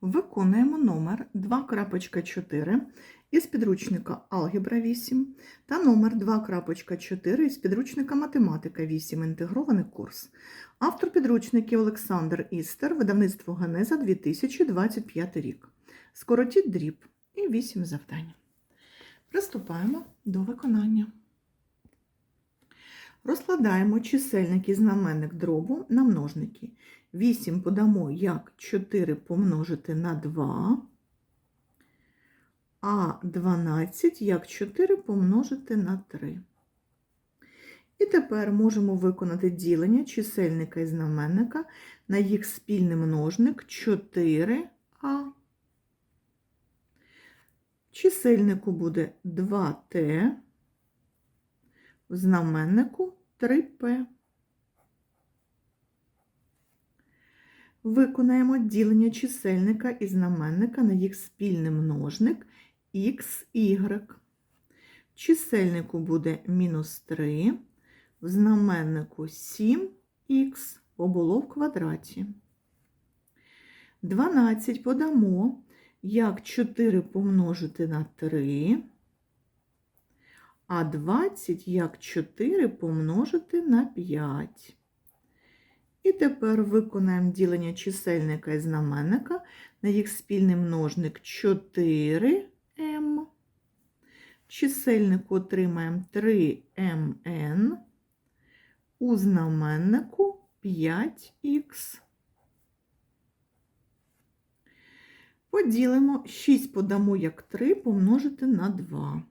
Виконуємо номер 2.4 із підручника Алгебра 8 та номер 2.4 із підручника Математика 8. Інтегрований курс. Автор підручників Олександр Істер, видавництво Генеза 2025 рік. Скоротіть дріб і 8 завдань. Приступаємо до виконання. Розкладаємо чисельник і знаменник дробу на множники. 8 подамо як 4 помножити на 2, а 12 як 4 помножити на 3. І тепер можемо виконати ділення чисельника і знаменника на їх спільний множник 4а. Чисельнику буде 2t, в знаменнику 3p. Виконаємо ділення чисельника і знаменника на їх спільний множник. В чисельнику буде мінус 3, в знаменнику 7х, бо було в квадраті. 12 подамо, як 4 помножити на 3, а 20 як 4 помножити на 5. І тепер виконаємо ділення чисельника і знаменника на їх спільний множник 4m. Чисельник отримаємо 3mn, у знаменнику 5х. Поділимо 6 подамо як 3 помножити на 2.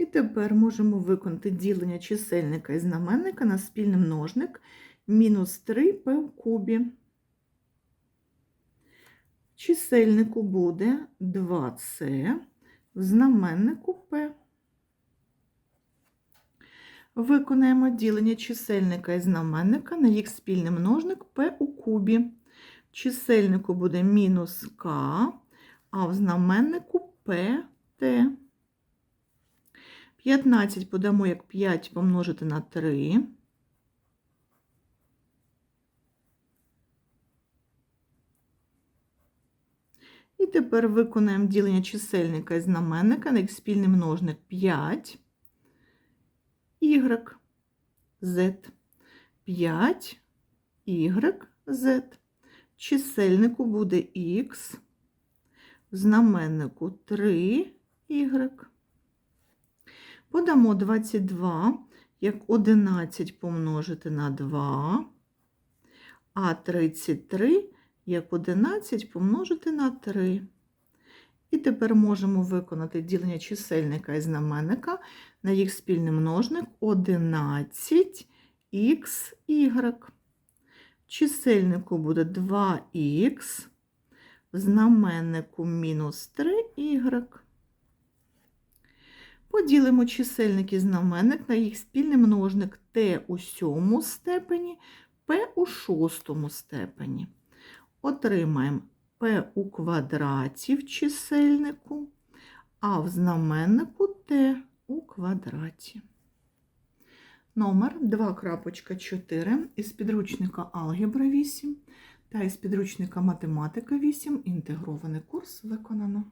І тепер можемо виконати ділення чисельника і знаменника на спільний множник мінус 3p в кубі. Чисельнику буде 2c, в знаменнику p. Виконаємо ділення чисельника і знаменника на їх спільний множник p у кубі. Чисельнику буде мінус k, а в знаменнику pt. 15 подамо як 5 помножити на 3. І тепер виконаємо ділення чисельника і знаменника на їх спільний множник 5 y z. 5 y z. Чисельнику буде х, в знаменнику 3 y. Подамо 22, як 11 помножити на 2, а 33, як 11 помножити на 3. І тепер можемо виконати ділення чисельника і знаменника на їх спільний множник 11х чисельнику буде 2х, в знаменнику мінус 3y. Поділимо чисельник і знаменник на їх спільний множник t у сьомому степені, p у шостому степені. Отримаємо p у квадраті в чисельнику, а в знаменнику t у квадраті. Номер 2.4 із підручника Алгебра 8 та із підручника Математика 8 інтегрований курс виконано.